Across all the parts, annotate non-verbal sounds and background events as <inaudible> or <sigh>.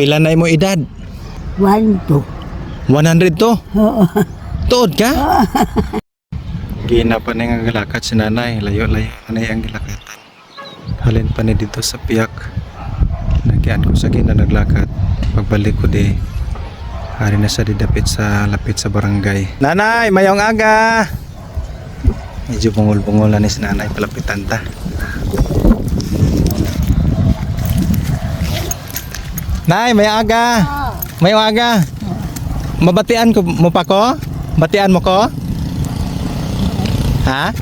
Pila na imo edad? One, two. 100 to. Oo. Tuod ka? Gina pa na nga galakad si nanay. Layo-layo na na ang gilakatan. Halin pa ni dito sa piyak. Nagyan ko sa gina naglakad. Pagbalik ko di. Hari na sa didapit sa lapit sa barangay. Nanay, mayong aga! Medyo bungol-bungol na ni si nanay. Palapitan ta. Nay, mayong aga! Mayong aga! Mabatian ko mo pa ko? Batian mo ko? Ha?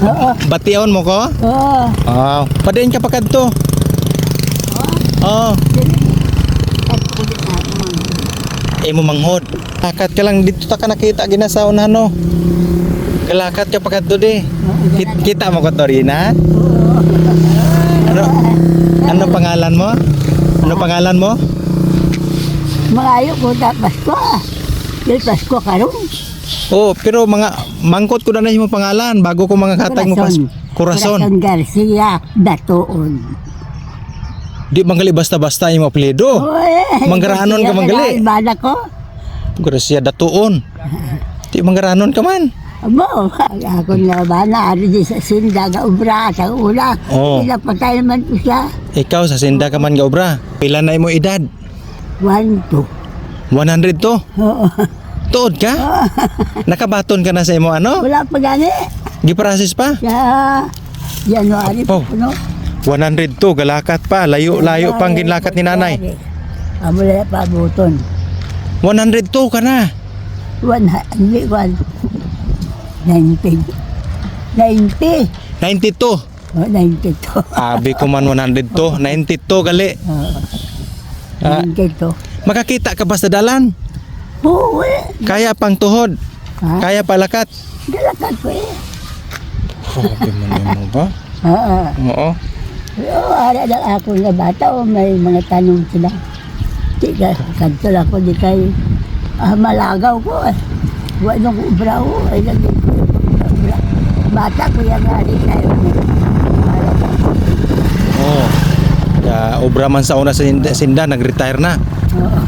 Oo. Bation mo ko? Oo. Oh, padayon ka pa kadto. Oh, imo manghod. Lakat ka lang dito ta ka nakita ginasaw na. Kalakat ka pa kadto di. Kit- Kita mo ko to Rina? Ano? Ano pangalan mo? Ano pangalan mo? Malayo ko ta Pasko. Yung Pasko karon. Oh, pero mga mangkot ko na na yung pangalan bago ko mga katag mo pas. Corazon. Corazon Garcia Datoon. Di manggali basta-basta yung apelyido. Manggaranon ka, manggali. Bala ko. Gracia datuon. Di manggaranon ka man. Abo, ako na ba na ari di sa sinda nga ubra sa ula. Oo. Pinapatay naman ko siya. Ikaw sa sinda ka man nga obra. Pila na imo edad? One, two. 100 to. Oo. Tuod ka? <laughs> Nakabaton ka na sa imo ano? Wala pa gani. Giprasis pa? Sa January Oh. pa ano? 100 to, galakat pa. Layo-layo pang ginlakat ni nanay. Amula pa buton. 100 to ka na. One, hindi, one. 90. 90. 92. Oh, 92. Abi ko man 100 to. 90 to gali. Oo. Ah. 92. Makakita ka ba sa dalan? Oo, eh. Kaya pang tuhod. Ha? Kaya palakat. Dalakat ko eh. Grabe man mo ba? <laughs> Oo. Oo. Oo, ara na ako na bata o may mga tanong sila. Di ka, kanto lang ko di kay ah, malagaw ko eh. Huwag nung ubra ko, ay yung ubra. Bata ko yung hari tayo. Oo. Ya, obra man sa una sa sinda, sinda nag-retire na. Oo.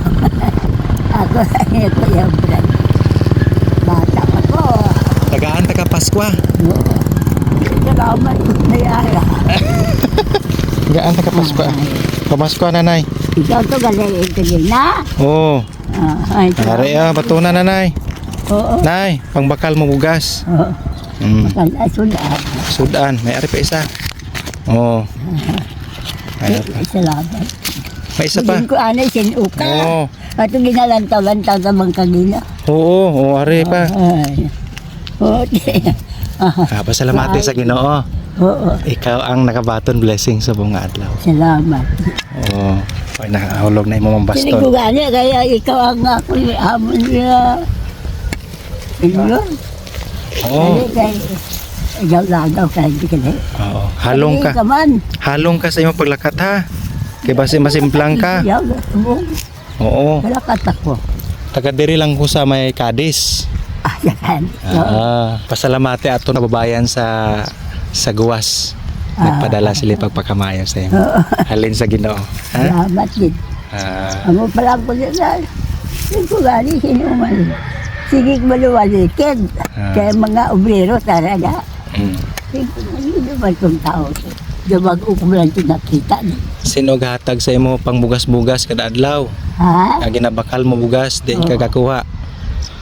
<laughs> ako lang ko yung ubra. Bata pa ko. Tagaan taga Paskwa. Oo. Salamat ko na yara. Tagaan taga Paskwa. Pamaskwa nanay. Ikaw to galing ito na. Oo. Ah, ay, Ari ah, batuna nanay. Oo. Nay, pangbakal mo bugas. Oo. Mm. Kaya Sudan, may ari pa isa. Oo. May, ari pa. Salamat. may isa pa. Hindi ko anay sinuka. Oo. At ginalantaw-lantaw sa mga kagina. Oo, oo, ari pa. Oo. Ah, pasalamati sa Ginoo. Oo. Ikaw ang nakabaton blessing sa buong adlaw. Salamat. Oo. Ay, nakahulog na imo mong Hindi ko baston. gani, kaya ikaw ang ako hamon niya. Ano? Oo. Ikaw lagaw ka, hindi ka na. Oo. Halong ka. Halong ka sa imong paglakat ha. Kay base masimplang ka. Mo. Oo. Wala ka tako. Taga diri lang ko sa may Cadiz. Ah, yan. Ah, pasalamati ato na babayan sa sa guwas. Nagpadala sila pagpakamayo sa imo. Halin sa Ginoo. Salamat din. Ah, Amo pa lang ko dyan. Hindi ko gani, sinuman. Sige maluwalikid. Ah. Kaya mga obrero talaga. mm. Hindi ba itong tao? Dabag ko lang ito nakita. niya. Sino hatag sa imo pangbugas-bugas kada adlaw? Ha? Ang ginabakal mo bugas, di ka kakuha.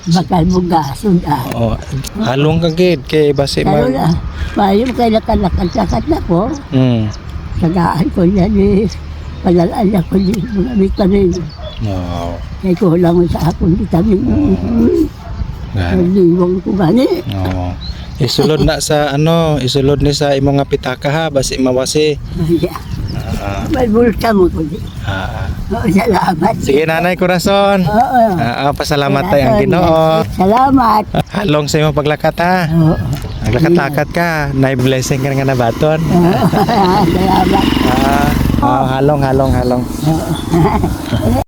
Bakal mo gasod ah. Oo. halong ka gid kay base Pero mag na, mayroon kayo nakalakat-lakat na po. Mm. Sagaan ko yan eh. Palalaan ako din mga vitamin. Wow. Kaya kulang sa akong vitamin. Gani. Naliwang ko gani. Oo. Isulod na sa ano, isulod ni sa imong nga pitaka ha, basi mawasi. Ah, May bulsa mo ko din. ah. Oo, salamat. Sige nanay Corazon. Oo. Ah, ah, pasalamat tayo ang Ginoo. Salamat. Halong sa imong paglakat ha. Oo. Naglakat-lakat ka, nay blessing ka nga nabaton. <laughs> Salamat. Ah, ah, halong halong halong. Oo. <laughs>